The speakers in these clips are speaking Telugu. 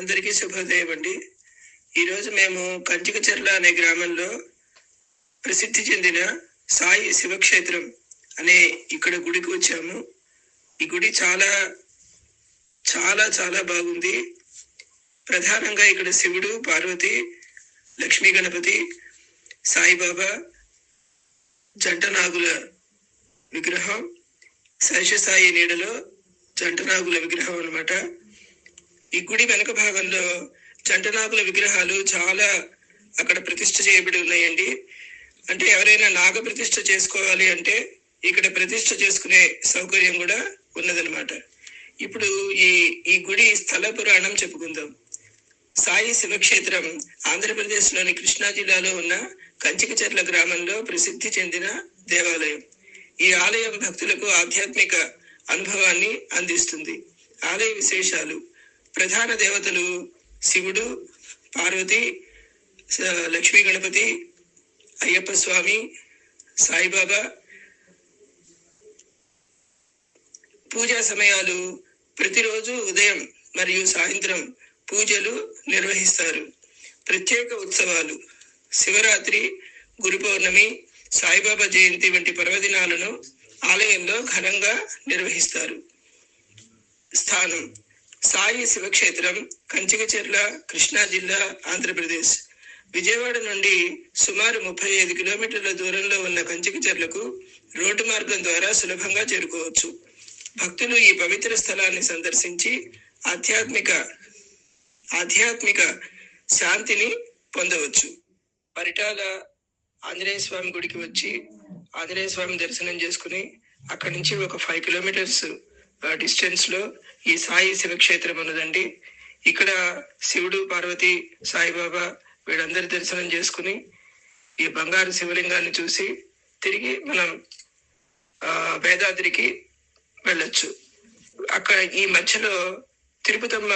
అందరికీ శుభోదయం అండి. ఈరోజు మేము కంచికచెర్ల అనే గ్రామంలో ప్రసిద్ధి చెందిన సాయి శివక్షేత్రం అనే ఇక్కడ గుడికి వచ్చాము. ఈ గుడి చాలా చాలా చాలా బాగుంది. ప్రధానంగా ఇక్కడ శివుడు పార్వతి లక్ష్మీ గణపతి సాయిబాబా జంట నాగుల విగ్రహం శేషసాయి నీడలో జంట నాగుల విగ్రహం అన్నమాట. ఈ గుడి వెనక భాగంలో జంటనాగుల విగ్రహాలు చాలా అక్కడ ప్రతిష్ఠ చేయబడి ఉన్నాయండి. అంటే ఎవరైనా నాగ ప్రతిష్ఠ చేసుకోవాలి అంటే ఇక్కడ ప్రతిష్ఠ చేసుకునే సౌకర్యం కూడా ఉన్నదనమాట ఇప్పుడు ఈ ఈ గుడి స్థల పురాణం చెప్పుకుందాం. సాయి శివక్షేత్రం ఆంధ్రప్రదేశ్లోని కృష్ణా జిల్లాలో ఉన్న కంచికచర్ల గ్రామంలో ప్రసిద్ధి చెందిన దేవాలయం. ఈ ఆలయం భక్తులకు ఆధ్యాత్మిక అనుభవాన్ని అందిస్తుంది. ఆలయ విశేషాలు. ప్రధాన దేవతలు శివుడు పార్వతి లక్ష్మీ గణపతి అయ్యప్ప స్వామి సాయిబాబా. పూజా సమయాలు ప్రతిరోజు ఉదయం మరియు సాయంత్రం పూజలు నిర్వహిస్తారు. ప్రత్యేక ఉత్సవాలు శివరాత్రి గురు పౌర్ణమి సాయిబాబా జయంతి వంటి పర్వదినాలను ఆలయంలో ఘనంగా నిర్వహిస్తారు. స్థానం సాయి శివక్షేత్రం కంచికచెర్ల కృష్ణా జిల్లా ఆంధ్రప్రదేశ్. విజయవాడ నుండి సుమారు ముప్పై ఐదు కిలోమీటర్ల దూరంలో ఉన్న కంచికచెర్లకు రోడ్డు మార్గం ద్వారా సులభంగా చేరుకోవచ్చు. భక్తులు ఈ పవిత్ర స్థలాన్ని సందర్శించి ఆధ్యాత్మిక ఆధ్యాత్మిక శాంతిని పొందవచ్చు. పరిటాల ఆంజనేయ స్వామి గుడికి వచ్చి ఆంజనేయ స్వామి దర్శనం చేసుకుని అక్కడి నుంచి ఒక ఫైవ్ కిలోమీటర్స్ డిస్టెన్స్లో ఈ సాయి శివక్షేత్రం ఉన్నదండి ఇక్కడ శివుడు పార్వతి సాయిబాబా వీళ్ళందరి దర్శనం చేసుకుని ఈ బంగారు శివలింగాన్ని చూసి తిరిగి మనం వేదాద్రికి వెళ్ళొచ్చు. అక్కడ ఈ మధ్యలో తిరుపతమ్మ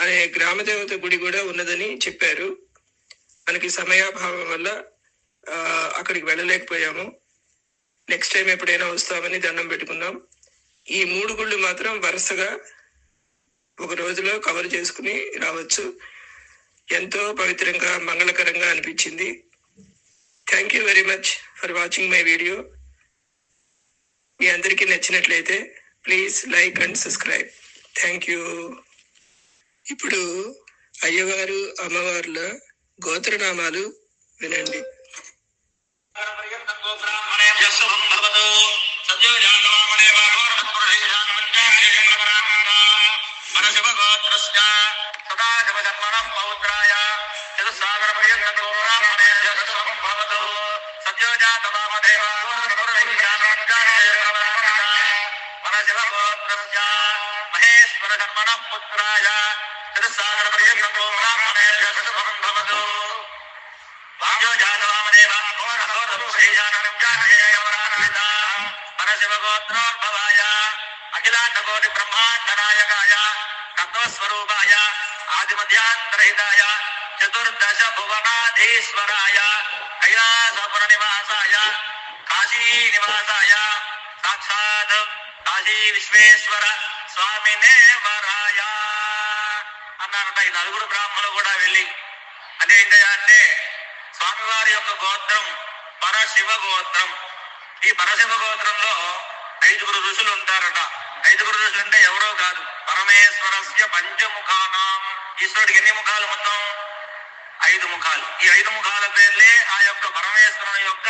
అనే గ్రామదేవత గుడి కూడా ఉన్నదని చెప్పారు. మనకి సమయాభావం వల్ల అక్కడికి వెళ్ళలేకపోయాము. నెక్స్ట్ టైం ఎప్పుడైనా వస్తామని దండం పెట్టుకున్నాం. ఈ మూడు గుళ్ళు మాత్రం వరుసగా ఒక రోజులో కవర్ చేసుకుని రావచ్చు. ఎంతో పవిత్రంగా మంగళకరంగా అనిపించింది. Thank you very much for watching my video మీ అందరికీ నచ్చినట్లయితే please like and subscribe thank you ఇప్పుడు అయ్యవారు అమ్మవార్ల గోత్రనామాలు వినండి. మహేశ్వర ధర్మణ పుత్రాయ తిరుసాగర పర్యంతో బ్రాహ్మణే భవతు వాక్యో జాతవామదేవ ఘోర ఘోర శ్రీజానం జానయేయవరానాయ పరశివగోత్రోద్భవాయ అఖిలాండ కోటి బ్రహ్మాండ నాయకాయ తత్వస్వరూపాయ ఆదిమధ్యాంతరహితాయ చతుర్దశ భువనాధీశ్వరాయ కైలాసపుర నివాసాయ కాశీ నివాసాయ సాక్షాత్ కాశీ విశ్వేశ్వర స్వామినే వరాయ అన్నారట ఈ నలుగురు బ్రాహ్మణులు కూడా వెళ్ళి. అదేంటయా అంటే స్వామివారి యొక్క గోత్రం పరశివ గోత్రం ఈ పరశివ గోత్రంలో ఐదుగురు ఋషులు ఉంటారట. ఐదుగురు ఋషులు అంటే ఎవరో కాదు పరమేశ్వరస్య పంచముఖానాం. ఈశ్వరుడికి ఎన్ని ముఖాలు మొత్తం? ఐదు ముఖాలు. ఈ ఐదు ముఖాల పేర్లే ఆ యొక్క పరమేశ్వరుని యొక్క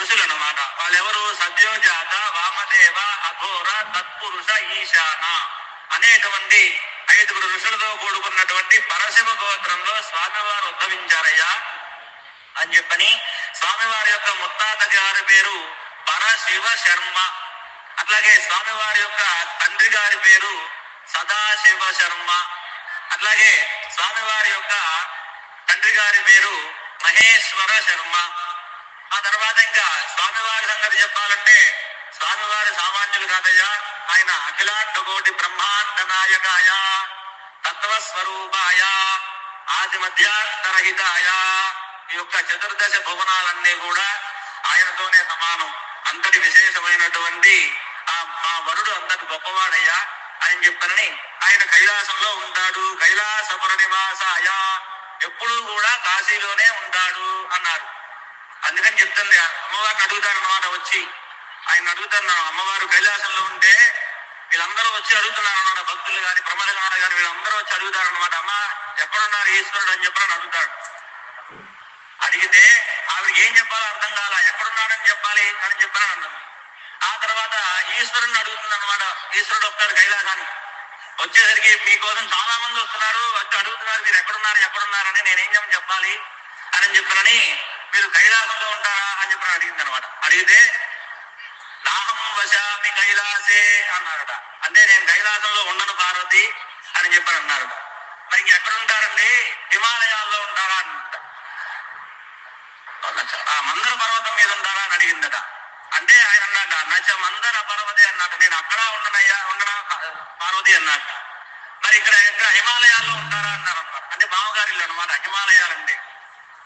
ఋషులు అన్నమాట వాళ్ళెవరు? సద్యోజాత వామదేవ అఘోర తత్పురుష ఈశాన అనేటువంటి ఐదుగురు ఋషులతో కూడుకున్నటువంటి పరశివ గోత్రంలో స్వామివారు ఉద్భవించారయ్యా అని చెప్పని స్వామివారి యొక్క ముత్తాత గారి పేరు పరశివ శర్మ. అట్లాగే స్వామివారి యొక్క తండ్రి గారి పేరు సదాశివ శర్మ. అట్లాగే స్వామివారి యొక్క తండ్రి గారి పేరు మహేశ్వర శర్మ. ఆ తర్వాత ఇంకా స్వామివారి సంగతి చెప్పాలంటే స్వామివారి సామాన్యులు కాదయ్యా ఆయన అఖిలాండ కోటి బ్రహ్మాండ నాయకాయ తత్వస్వరూపాయ ఆది మధ్యాంతరహితాయ ఈ యొక్క చతుర్దశ భువనాలన్నీ కూడా ఆయనతోనే సమానం. అంతటి విశేషమైనటువంటి ఆ మా వరుడు అంతటి గొప్పవాడయ్యా. అని చెప్పనని ఆయన కైలాసంలో ఉంటాడు. కైలాసపుర నివాసాయ. ఎప్పుడూ కూడా కాశీలోనే ఉంటాడు అన్నారు. అందుకని చెప్తుంది. అమ్మవారిని అడుగుతారు అన్నమాట వచ్చి. ఆయన అడుగుతారు అమ్మవారు కైలాసంలో ఉంటే వీళ్ళందరూ వచ్చి అడుగుతున్నారు అన్నమాట. భక్తులు కానీ ప్రమద కానీ వీళ్ళందరూ వచ్చి అడుగుతారు అనమాట అమ్మ ఎక్కడున్నారు ఈశ్వరుడు అని చెప్పని అడుగుతాడు. అడిగితే ఆవిడ ఏం చెప్పాలో అర్థం కాల. ఎక్కడున్నాడని చెప్పాలి అని చెప్పని అన్నది ఈశ్వరుని అడుగుతుంది అనమాట ఈశ్వరుడు వస్తాడు కైలాసానికి. వచ్చేసరికి మీకోసం చాలా మంది వస్తున్నారు. వచ్చి అడుగుతున్నారు మీరు ఎక్కడున్నారు ఎక్కడున్నారని నేనేం చెప్పని చెప్పాలి అని చెప్పనని మీరు కైలాసంలో ఉంటారా అని చెప్పని అడిగింది అనమాట అడిగితే నాహం వశామి కైలాసే అన్నారట. అంటే నేను కైలాసంలో ఉండను పార్వతి అని చెప్పని అన్నారట. మరి ఎక్కడ ఉంటారండి హిమాలయాల్లో ఉంటారా అని ఆ మందర పర్వతం మీద ఉంటారా అని అడిగిందట. అంటే ఆయన అన్నాట నచ్చమందర పర్వతి అన్నట్టు నేను అక్కడ ఉండనయ్యా ఉండనా? పార్వతి అన్నట్ట మరి ఇక్కడ ఇక్కడ హిమాలయాల్లో ఉంటారా అన్నారన్నమాట అంటే మామగారు ఇల్లు అనమాట హిమాలయాలండి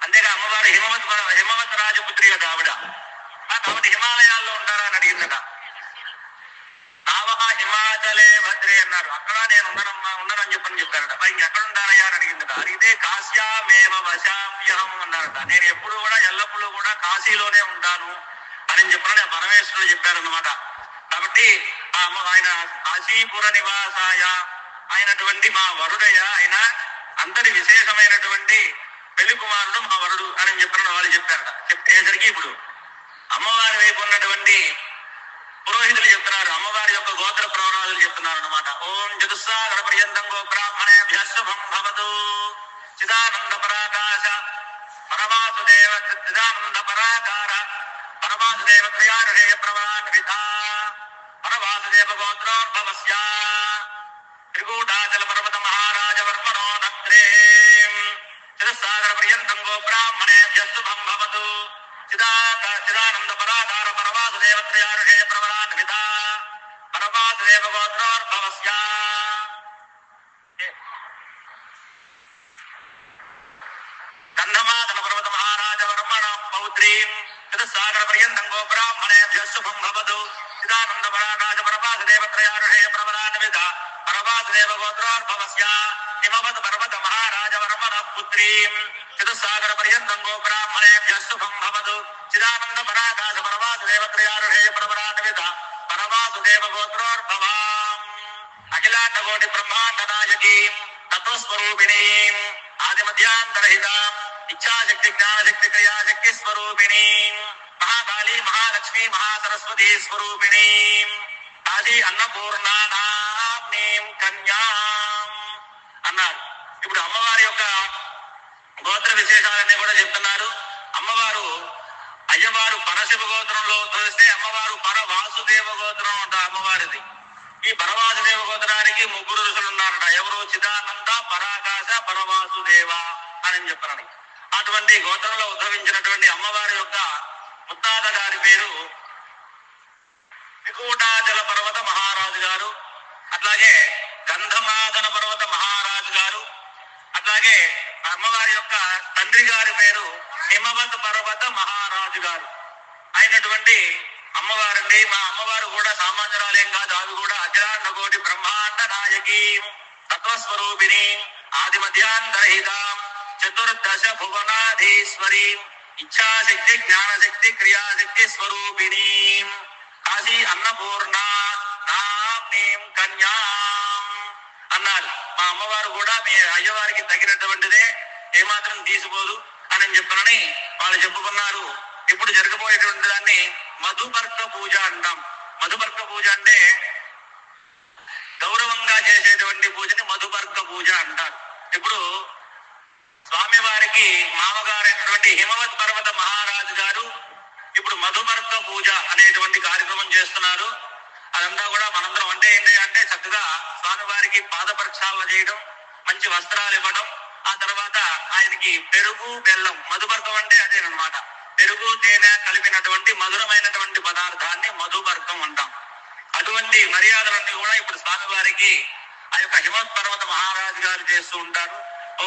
అంతేగా అమ్మవారు హిమవత్ హిమవత్ రాజపుత్రి కదా ఆవిడ. ఆ, కాబట్టి హిమాలయాల్లో ఉంటారా అని అడిగిందట. రావహ హిమాచలే భద్రే అన్నారు. అక్కడ నేను ఉండనమ్మా ఉండనని చెప్పని చెప్పారట. మరి ఇంకెక్కడ ఉంటానయ్యా అని అడిగిందట. అడిగితే కాశ్యామేవ వశామ్యహం అన్నారట. నేను ఎప్పుడు కూడా ఎల్లప్పుడూ కూడా కాశీలోనే ఉంటాను. అని చెప్పని ఆ పరమేశ్వరుడు చెప్పారన్నమాట. కాబట్టి ఆయన కాశీపుర నివాసాయ అయినటువంటి మా వరుడయ్య ఆయన అంతటి విశేషమైనటువంటి పెళ్ళి కుమారుడు మా వరుడు అని చెప్పిన వాళ్ళు చెప్పారట. చెప్పేసరికి ఇప్పుడు అమ్మవారి వైపు ఉన్నటువంటి పురోహితులు చెప్తున్నారు. అమ్మవారి యొక్క గోత్ర ప్రవరాలు చెప్తున్నారు అనమాట ఓం చతుస్సాగర పర్యంతం గో బ్రాహ్మణే భ్యశుభం భవతు. చిదానంద పరాకాశ పరమాసుదేవ చిదానంద పరాకార. పరమాసుదేవ త్రయానుషేయ ప్రవరాన్విత పరమాసుదేవ గోత్రోద్భవస్య త్రికూటాచల పర్వత మహారాజ వర్మణో నక్రే చిరసాగర పర్యంతం గో బ్రాహ్మణే భవతు చిదాక చిదానంద గంధమాదన పర్వత మహారాజ వర్మణ పౌత్రీం చిరసాగర పర్యంతం గో బ్రాహ్మణే భ్యశుభం భవతు చిదానంద పరాకాశ పరమాసుదేవ త్రయానుషేయ ప్రవరాన్విత పరమాసుదేవ గోత్రోద్భవస్య హిమవత్ పర్వత మహారాజ వర్మణ పుత్రీం చిరసాగర పర్యంతం గో బ్రాహ్మణే భ్యశుభం భవతు చిదానంద పరాకాశ పరమాసుదేవ మహాకాళి మహాలక్ష్మి మహాసరస్వతి స్వరూపిణి. ఆది అన్నపూర్ణానాం కన్యా అన్నారు. ఇప్పుడు అమ్మవారి యొక్క గోత్ర విశేషాలన్నీ కూడా చెప్తున్నారు. అమ్మవారు అయ్యవారు పరశివ గోత్రంలో ఉద్భవిస్తే అమ్మవారు పర వాసుదేవ గోత్రం అంట అమ్మవారిది. ఈ పరవాసుదేవ గోత్రానికి ముగ్గురు ఋషులు ఉన్నారట. ఎవరు? చిదానంద పరాకాశ పరవాసుదేవ అని చెప్పారని అటువంటి గోత్రంలో ఉద్భవించిన ముత్తాత గారి పేరు వికూటాచల పర్వత మహారాజు గారు అట్లాగే గంధమాదన పర్వత మహారాజు గారు అట్లాగే అమ్మవారి యొక్క తండ్రి గారి పేరు హిమవత్ పర్వత మహారాజు గారు. అయినటువంటి అమ్మవారండి. మా అమ్మవారు కూడా సామాన్యురాలేం కాదు ఆమె కూడా అఖిలాండ కోటి బ్రహ్మాండ నాయకీ తత్వస్వరూపిణి ఆది మధ్యాంతరహితాం చతుర్దశ భువనాధీశ్వరీ ఇచ్ఛాశక్తి జ్ఞానశక్తి క్రియాశక్తి స్వరూపిణి. కాశీ అన్నపూర్ణ నామ్నీం కన్యాం అన్నారు. మా అమ్మవారు కూడా మీ అయ్యవారికి తగినటువంటిదే ఏమాత్రం తీసిపోదు అని చెప్పనని వాళ్ళు చెప్పుకున్నారు. ఇప్పుడు జరగబోయేటువంటి దాన్ని మధుపర్క పూజ అంటాం. మధుపర్క పూజ అంటే గౌరవంగా చేసేటువంటి పూజని మధుపర్క పూజ అంటారు. ఇప్పుడు స్వామి వారికి మామగారైనటువంటి హిమవత్ పర్వత మహారాజు గారు ఇప్పుడు మధుమర్త పూజ అనేటువంటి కార్యక్రమం చేస్తున్నారు. అదంతా కూడా మనందరం అంటే ఏంటి అంటే చక్కగా స్వామివారికి పాద ప్రక్షాళన చేయడం మంచి వస్త్రాలు ఇవ్వడం ఆ తర్వాత ఆయనకి పెరుగు బెల్లం మధుబర్గం అంటే అదేనమాట. పెరుగు తేనె కలిపినటువంటి మధురమైనటువంటి పదార్థాన్ని మధుబర్గం అంటాం. అటువంటి మర్యాదలన్నీ కూడా ఇప్పుడు స్వామివారికి ఆ యొక్క హిమత్ పర్వత మహారాజు గారు చేస్తూ ఉంటారు. ఓ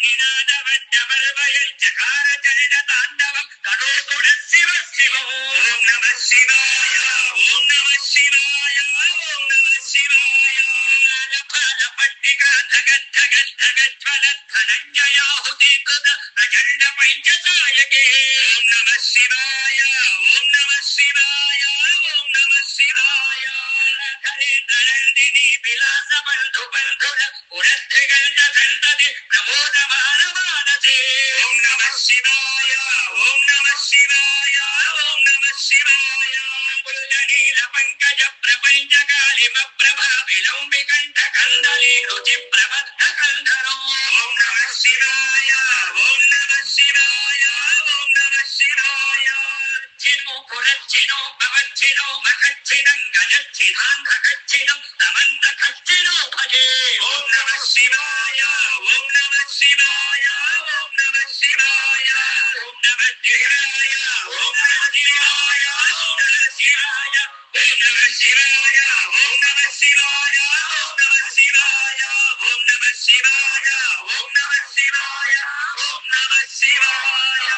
పురచ్చిను పవచ్చిను మకచ్చినం గజచ్చినాంగ కచ్చినం తమంత కచ్చినో భజే ఓం నమ శివాయ ఓం నమ శివాయ ఓం నమ శివాయ ఓం నమ శివాయ ఓం నమ శివాయ ఓం నమ శివాయ ఓం నమ శివాయ ఓం నమ శివాయ ఓం నమ శివాయ ఓం నమ శివాయ ఓం నమ శివాయ ఓం నమ శివాయ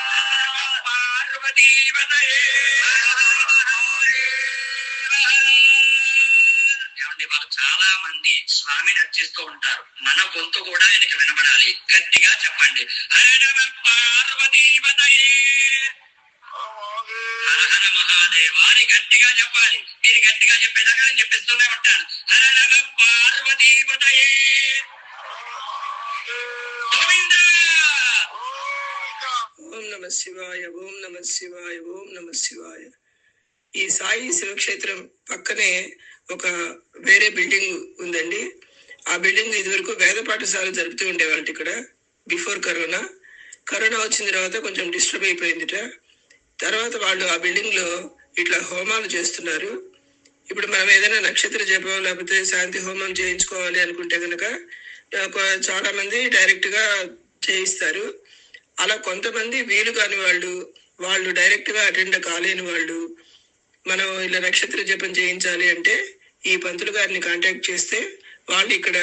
పార్వతీవతయే స్వామిని అర్చిస్తూ ఉంటారు. మన గొంతు కూడా ఆయనకి వినబడాలి. గట్టిగా చెప్పండి. హరహర నమ గట్టిగా చెప్పాలి. మీరు గట్టిగా చెప్పేదాకా నేను చెప్పిస్తూనే ఉంటాను. హరహర పార్వతీపతయే. గోవింద! ఓం నమ శివాయ ఓం నమ శివాయ ఓం నమ శివాయ. ఈ సాయి శివక్షేత్రం పక్కనే ఒక వేరే బిల్డింగ్ ఉందండి. ఆ బిల్డింగ్ ఇదివరకు వేద పాఠశాల జరుపుతూ ఉండేవాళ్ళు ఇక్కడ బిఫోర్ కరోనా. కరోనా వచ్చిన తర్వాత కొంచెం డిస్టర్బ్ అయిపోయిందిట. తర్వాత వాళ్ళు ఆ బిల్డింగ్లో ఇట్లా హోమాలు చేస్తున్నారు. ఇప్పుడు మనం ఏదైనా నక్షత్ర జపం లేకపోతే శాంతి హోమం చేయించుకోవాలి అనుకుంటే కనుక చాలా మంది డైరెక్ట్గా చేయిస్తారు. అలా కొంతమంది వీలు కాని వాళ్ళు వాళ్ళు డైరెక్ట్గా అటెండ్ కాలేని వాళ్ళు మనం ఇలా నక్షత్ర జపం చేయించాలి అంటే ఈ పంతులు గారిని కాంటాక్ట్ చేస్తే వాళ్ళు ఇక్కడ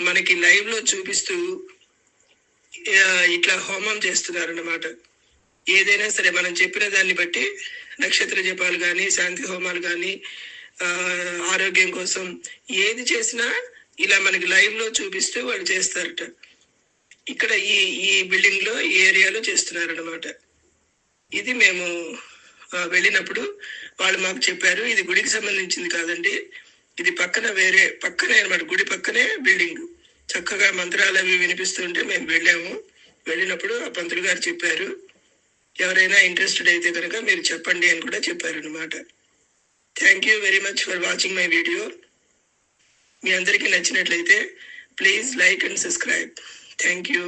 మనకి లైవ్లో చూపిస్తూ ఇట్లా హోమం చేస్తున్నారు అన్నమాట ఏదైనా సరే మనం చెప్పిన దాన్ని బట్టి నక్షత్ర జపాలు కానీ శాంతి హోమాలు కానీ ఆరోగ్యం కోసం ఏది చేసినా ఇలా మనకి లైవ్లో చూపిస్తూ వాళ్ళు చేస్తారట. ఇక్కడ ఈ ఈ బిల్డింగ్లో ఈ ఏరియాలో చేస్తున్నారు అనమాట ఇది మేము వెళ్ళినప్పుడు వాళ్ళు మాకు చెప్పారు ఇది గుడికి సంబంధించింది కాదండి. ఇది పక్కన వేరే పక్కనే అనమాట గుడి పక్కనే బిల్డింగ్. చక్కగా మంత్రాలు అవి వినిపిస్తుంటే మేము వెళ్ళాము. వెళ్ళినప్పుడు ఆ పంతులు గారు చెప్పారు ఎవరైనా ఇంట్రెస్టెడ్ అయితే కనుక మీరు చెప్పండి అని కూడా చెప్పారు అనమాట thank you very much for watching my video మీ అందరికీ నచ్చినట్లయితే please like and subscribe thank you